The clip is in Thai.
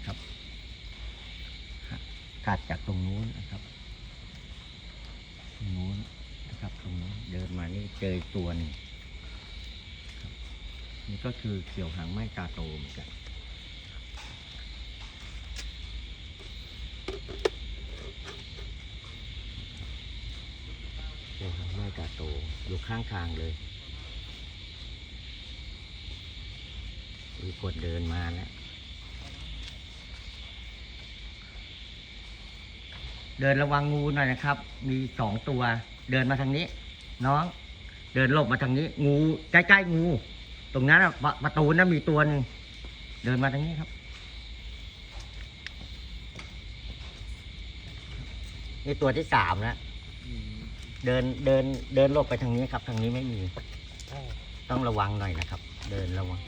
นะครับถัดจากตรงนู้นนะครับตรงนู้นนะครับตรงนู้นเดินมานี่เจอตัวหนึงนี่ก็คือเขียวหางไม้ตาโตเหมือนกันเขียวหางไม้ตาโตอยู่ข้างทางเลยมีคนเดินมาแล้ว เดินระวังงูหน่อยนะครับ มีสองตัว เดินมาทางนี้ น้อง เดินหลบมาทางนี้ งูใกล้ๆงู ตรงนั้นอะประประตูนั้นมีตัวหนึงเดินมาทางนี้ครับ นี่ตัวที่สามแล้วเดินเดินเดินหลบไปทางนี้ครับ ทางนี้ไม่มี ต้องระวังหน่อยนะครับ เดินระวัง